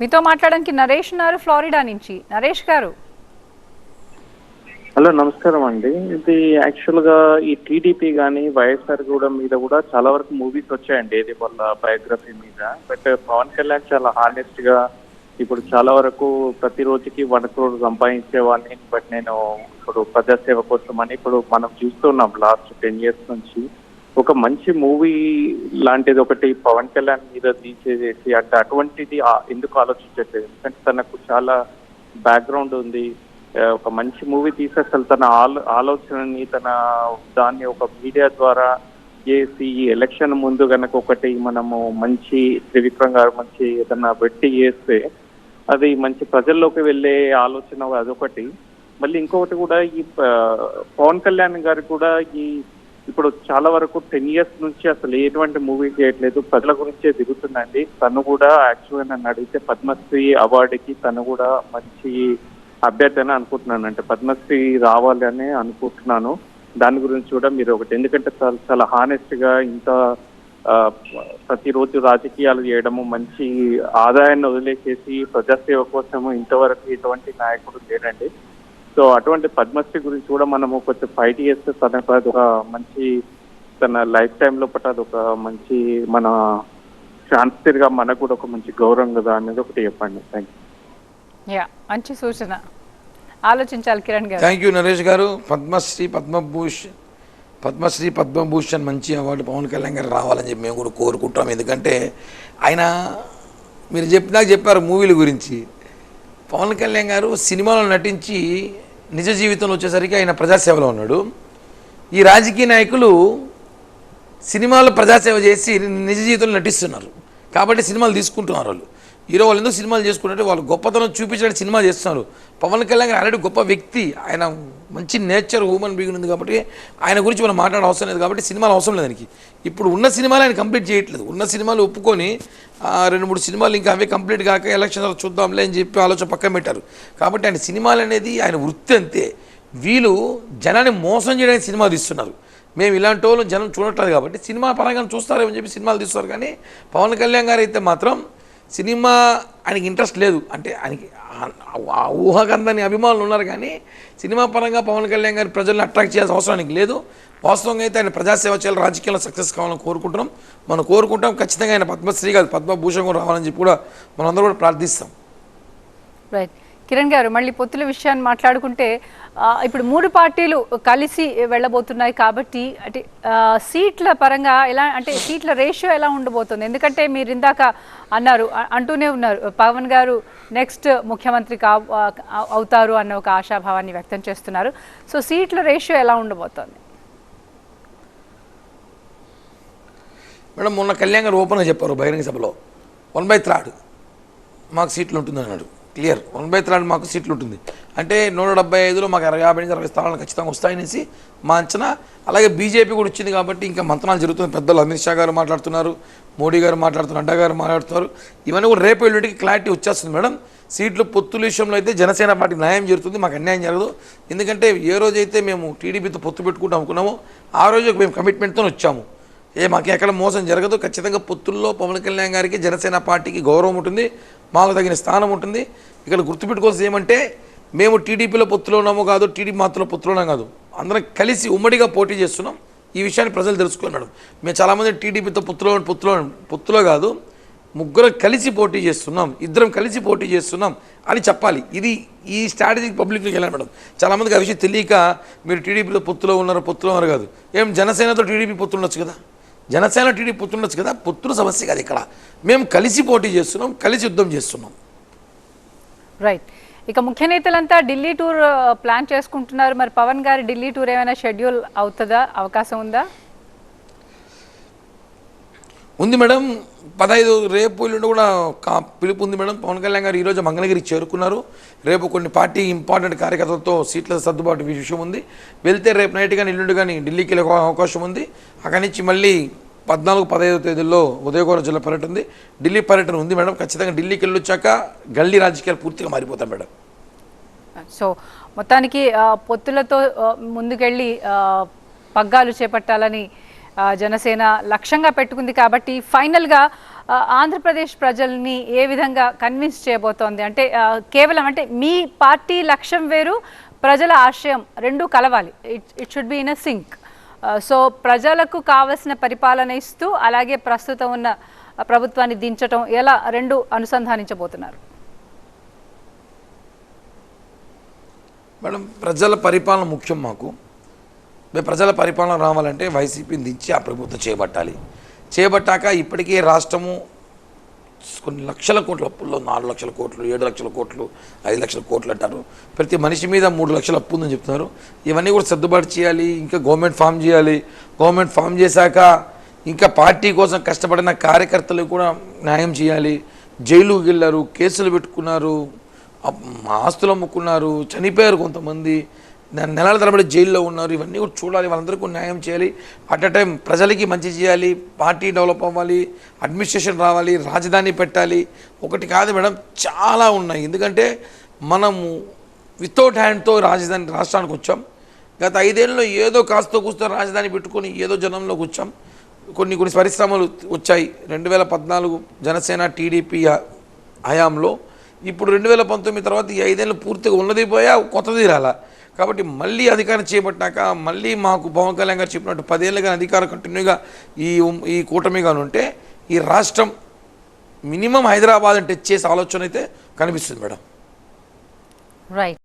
మీతో మాట్లాడడానికి నరేష్ ఉన్నారు ఫ్లోరిడా నుంచి. నరేష్ గారు. హలో నమస్కారం అండి. ఇది యాక్చువల్గా ఈ టీడీపీ కానీ వైఎస్ఆర్ కూడా మీద కూడా చాలా వరకు మూవీస్ వచ్చాయండి. ఇది వాళ్ళ బయోగ్రఫీ మీద. బట్ పవన్ కళ్యాణ్ చాలా హానెస్ట్గా ఇప్పుడు చాలా వరకు ప్రతి రోజుకి వన్ క్రోడ్ సంపాదించేవాడిని. బట్ నేను ఇప్పుడు ప్రజాసేవ కోసం అని ఇప్పుడు మనం చూస్తున్నాం లాస్ట్ టెన్ ఇయర్స్ నుంచి. ఒక మంచి మూవీ లాంటిది ఒకటి పవన్ కళ్యాణ్ మీద తీసేసేసి అంటే అటువంటిది ఎందుకు ఆలోచించట్లేదు? ఎందుకంటే తనకు చాలా బ్యాక్గ్రౌండ్ ఉంది. ఒక మంచి మూవీ తీసి అసలు తన ఆలో ఆలోచనని తన దాన్ని ఒక మీడియా ద్వారా చేసి ఈ ఎలక్షన్ ముందు గనక ఒకటి మనము మంచి త్రివిక్రమ్ గారు మంచి ఏదన్నా పెట్టి చేస్తే అది మంచి ప్రజల్లోకి వెళ్ళే ఆలోచన అదొకటి. మళ్ళీ ఇంకొకటి కూడా ఈ పవన్ కళ్యాణ్ గారు కూడా ఈ ఇప్పుడు చాలా వరకు టెన్ ఇయర్స్ నుంచి అసలు ఎటువంటి మూవీ చేయట్లేదు. ప్రజల గురించే దిగుతుందండి. తను కూడా యాక్చువల్గా నన్ను అడిగితే పద్మశ్రీ అవార్డుకి తను కూడా మంచి అభ్యర్థి అని అనుకుంటున్నాను అంటే పద్మశ్రీ రావాలి అని అనుకుంటున్నాను. దాని గురించి కూడా మీరు ఒకటి ఎందుకంటే చాలా చాలా హానెస్ట్గా ఇంత ప్రతిరోజు రాజకీయాలు చేయడము మంచి ఆదాయాన్ని వదిలేసేసి ప్రజాసేవ కోసము ఇంతవరకు ఎటువంటి నాయకుడు లేడండి. సో అటువంటి పద్మశ్రీ గురించి కూడా మనము కొంచెం ఫైట్ చేస్తే తనకు అది ఒక మంచి తన లైఫ్ టైం లో పట్ల అది ఒక మంచి మన గా మనకు కూడా ఒక మంచి గౌరవం కదా అనేది ఒకటి చెప్పండి. థ్యాంక్ యూ యా మంచి సూచన. ఆలోచించాలి కిరణ్ గారు. థ్యాంక్ యూ నరేష్ గారు. పద్మశ్రీ పద్మభూషణ్ పద్మశ్రీ పద్మభూషణ్ మంచి అవార్డు పవన్ కళ్యాణ్ గారు రావాలని చెప్పి మేము కూడా కోరుకుంటాం. ఎందుకంటే ఆయన మీరు చెప్పినాక చెప్పారు మూవీల గురించి. పవన్ కళ్యాణ్ గారు సినిమాలో నటించి నిజ జీవితంలో వచ్చేసరికి ఆయన ప్రజాసేవలో ఉన్నాడు. ఈ రాజకీయ నాయకులు సినిమాలు ప్రజాసేవ చేసి నిజ జీవితంలో నటిస్తున్నారు. కాబట్టి సినిమాలు తీసుకుంటున్నారు వాళ్ళు. హీరో వాళ్ళు ఎందుకు సినిమాలు చేసుకున్నట్టు వాళ్ళు గొప్పతనం చూపించడానికి సినిమా చేస్తున్నారు. పవన్ కళ్యాణ్ గారు ఆల్రెడీ గొప్ప వ్యక్తి. ఆయన మంచి నేచర్ హ్యూమన్ బీయింగ్ ఉంది కాబట్టి ఆయన గురించి మనం మాట్లాడే అవసరం లేదు కాబట్టి సినిమాలు అవసరం లేదు ఆయనకి. ఇప్పుడు ఉన్న సినిమాలు ఆయన కంప్లీట్ చేయట్లేదు. ఉన్న సినిమాలు ఒప్పుకొని రెండు మూడు సినిమాలు ఇంకా అవి కంప్లీట్ కాక ఎలక్షన్ చూద్దాంలే అని చెప్పి ఆలోచన పక్కన పెట్టారు. కాబట్టి ఆయన సినిమాలు అనేది ఆయన వృత్తి అంతే. వీళ్ళు జనాన్ని మోసం చేయడానికి సినిమా తీస్తున్నారు. మేము ఇలాంటి వాళ్ళు జనం చూడట్లేదు కాబట్టి సినిమా పరంగా చూస్తారేమని చెప్పి సినిమాలు తీస్తారు కానీ పవన్ కళ్యాణ్ గారు అయితే మాత్రం సినిమా ఆయనకి ఇంట్రెస్ట్ లేదు. అంటే ఆయనకి ఆ- ఊహకందని అభిమానులు ఉన్నారు కానీ సినిమా పరంగా పవన్ కళ్యాణ్ గారి ప్రజల్ని అట్రాక్ట్ చేయాల్సిన అవసరం ఆయనకి లేదు. వాస్తవంగా అయితే ఆయన ప్రజాసేవ చేయాలి రాజకీయాల్లో సక్సెస్ కావాలని కోరుకుంటున్నాం. మనం కోరుకుంటాం ఖచ్చితంగా ఆయన పద్మశ్రీ కాదు పద్మభూషణ్ కూడా రావాలని చెప్పి కూడా మనందరూ కూడా ప్రార్థిస్తాం. రైట్ కిరణ్ గారు మళ్ళీ పొత్తుల విషయాన్ని మాట్లాడుకుంటే ఇప్పుడు మూడు పార్టీలు కలిసి వెళ్ళబోతున్నాయి కాబట్టి అంటే సీట్ల పరంగా ఎలా అంటే సీట్ల రేషియో ఎలా ఉండబోతుంది? ఎందుకంటే మీరు ఇందాక అన్నారు అంటూనే ఉన్నారు పవన్ గారు నెక్స్ట్ ముఖ్యమంత్రి కా అవుతారు అన్న ఒక ఆశాభావాన్ని వ్యక్తం చేస్తున్నారు. సో సీట్ల రేషియో ఎలా ఉండబోతోంది? మేడం మొన్న కళ్యాణ్ గారు ఓపెన్గా చెప్పారు బహిరంగ సభలో వన్ బై థర్డ్ మాకు సీట్లు ఉంటుంది అన్నాడు. క్లియర్. వన్ బై త్రీ మాకు సీట్లు ఉంటుంది అంటే నూట డెబ్బై ఐదులో మాకు అరవై యాభై నుంచి అరవై స్థానాలు ఖచ్చితంగా వస్తాయనేసి మా అంచనా. అలాగే బీజేపీ కూడా వచ్చింది కాబట్టి ఇంకా మంత్రాలు జరుగుతుంది పెద్దలు అమిత్ షా గారు మాట్లాడుతున్నారు మోడీ గారు మాట్లాడుతున్నారు నడ్డా గారు మాట్లాడుతున్నారు. ఇవన్నీ కూడా రేపు ఎల్లుండికి క్లారిటీ వచ్చేస్తుంది మేడం. సీట్లు పొత్తుల విషయంలో అయితే జనసేన పార్టీ న్యాయం జరుగుతుంది మాకు అన్యాయం జరగదు. ఎందుకంటే ఏ రోజైతే మేము టీడీపీతో పొత్తు పెట్టుకుంటూ అనుకున్నామో ఆ రోజు మేము కమిట్మెంట్తో వచ్చాము. ఏ మాకు ఎక్కడ మోసం జరగదు. ఖచ్చితంగా పొత్తుల్లో పవన్ కళ్యాణ్ గారికి జనసేన పార్టీకి గౌరవం ఉంటుంది. మాకు తగిన స్థానం ఉంటుంది. ఇక్కడ గుర్తుపెట్టుకోవాల్సి ఏమంటే మేము టీడీపీలో పొత్తులో ఉన్నామో కాదు టీడీపీ మాత్రలో పొత్తులో ఉన్నాం కాదు. అందరం కలిసి ఉమ్మడిగా పోటీ చేస్తున్నాం. ఈ విషయాన్ని ప్రజలు తెలుసుకున్నాడు. మేము చాలామంది టీడీపీతో పొత్తులో పొత్తులో పొత్తులో కాదు ముగ్గురం కలిసి పోటీ చేస్తున్నాం. ఇద్దరం కలిసి పోటీ చేస్తున్నాం అని చెప్పాలి. ఇది ఈ స్ట్రాటజీ పబ్లిక్లోకి వెళ్ళాలి మేడం. చాలామందికి ఆ విషయం తెలియక మీరు టీడీపీలో పొత్తులో ఉన్నారు పొత్తులో ఉన్నారు కాదు. ఏం జనసేనతో టీడీపీ పొత్తులు ఉండొచ్చు కదా? జనసేన టీడీపీ పుత్రుండొచ్చు కదా? పొత్తుల సమస్య కాదు ఇక్కడ. మేము కలిసి పోటీ చేస్తున్నాం కలిసి యుద్ధం చేస్తున్నాం. రైట్ ఇక ముఖ్య నేతలంతా ఢిల్లీ టూర్ ప్లాన్ చేసుకుంటున్నారు. మరి పవన్ గారి ఢిల్లీ టూర్ ఏమైనా షెడ్యూల్ అవుతుందా? అవకాశం ఉందా? ఉంది మేడం. పదహైదు రేపు ఎల్లుండి కూడా కా పిలుపు ఉంది మేడం. పవన్ కళ్యాణ్ గారు ఈరోజు మంగళగిరికి చేరుకున్నారు. రేపు కొన్ని పార్టీ ఇంపార్టెంట్ కార్యకర్తలతో సీట్ల సర్దుబాటు విషయం ఉంది. వెళ్తే రేపు నైట్ కానీ ఎల్లుండి కానీ ఢిల్లీకి వెళ్ళే అవకాశం ఉంది. అక్కడి నుంచి మళ్ళీ పద్నాలుగు పదహైదు తేదీల్లో ఉదయగోర జిల్లా పర్యటన ఉంది. ఢిల్లీ పర్యటన ఉంది మేడం. ఖచ్చితంగా ఢిల్లీకి వెళ్ళొచ్చాక గల్లీ రాజకీయాలు పూర్తిగా మారిపోతాయి మేడం. సో మొత్తానికి పొత్తులతో ముందుకెళ్ళి పగ్గాలు చేపట్టాలని జనసేన లక్ష్యంగా పెట్టుకుంది కాబట్టి ఫైనల్గా ఆంధ్రప్రదేశ్ ప్రజల్ని ఏ విధంగా కన్విన్స్ చేయబోతోంది? అంటే కేవలం అంటే మీ పార్టీ లక్ష్యం వేరు ప్రజల ఆశయం రెండు కలవాలి. It it should be in a sync so ప్రజలకు కావలసిన పరిపాలన ఇస్తూ అలాగే ప్రస్తుతం ఉన్న ప్రభుత్వాన్ని దించటం ఎలా రెండు అనుసంధానించబోతున్నారు? మేడం ప్రజల పరిపాలన ముఖ్యం మాకు. ప్రజల పరిపాలన రావాలంటే వైసీపీని దించి ఆ ప్రభుత్వం చేపట్టాలి. చేపట్టాక ఇప్పటికే రాష్ట్రము కొన్ని లక్షల కోట్ల అప్పుల్లో నాలుగు లక్షల కోట్లు ఏడు లక్షల కోట్లు ఐదు లక్షల కోట్లు అంటారు. ప్రతి మనిషి మీద మూడు లక్షల అప్పు ఉందని చెప్తున్నారు. ఇవన్నీ కూడా సర్దుబాటు చేయాలి ఇంకా గవర్నమెంట్ ఫామ్ చేయాలి. గవర్నమెంట్ ఫామ్ చేశాక ఇంకా పార్టీ కోసం కష్టపడిన కార్యకర్తలు కూడా న్యాయం చేయాలి. జైలుకి వెళ్ళారు కేసులు పెట్టుకున్నారు ఆస్తులు అమ్ముకున్నారు చనిపోయారు కొంతమంది. నెలల తరబడి జైల్లో ఉన్నారు. ఇవన్నీ కూడా చూడాలి. వాళ్ళందరికీ న్యాయం చేయాలి. అట్ అ టైం ప్రజలకి మంచి చేయాలి. పార్టీ డెవలప్ అవ్వాలి. అడ్మినిస్ట్రేషన్ రావాలి. రాజధాని పెట్టాలి. ఒకటి కాదు మేడం చాలా ఉన్నాయి. ఎందుకంటే మనము వితౌట్ హ్యాండ్తో రాజధాని రాష్ట్రానికి వచ్చాం. గత ఐదేళ్ళలో ఏదో కాస్తో కూస్తో రాజధాని పెట్టుకొని ఏదో జనంలోకి వచ్చాం. కొన్ని కొన్ని పరిశ్రమలు వచ్చాయి. రెండు వేల పద్నాలుగు జనసేన టీడీపీ హయాంలో. ఇప్పుడు రెండు వేల పంతొమ్మిది తర్వాత ఈ ఐదేళ్ళు పూర్తిగా ఉన్నది పోయా కొత్తది రాలా. కాబట్టి మళ్ళీ అధికారం చేపట్టాక మళ్ళీ మాకు పవన్ కళ్యాణ్ గారు చెప్పినట్టు పదేళ్ళుగా అధికారం కంటిన్యూగా ఈ ఈ కూటమిగా ఉంటే ఈ రాష్ట్రం మినిమం హైదరాబాద్ టచ్ చేసే ఆలోచన అయితే కనిపిస్తుంది మేడం. రైట్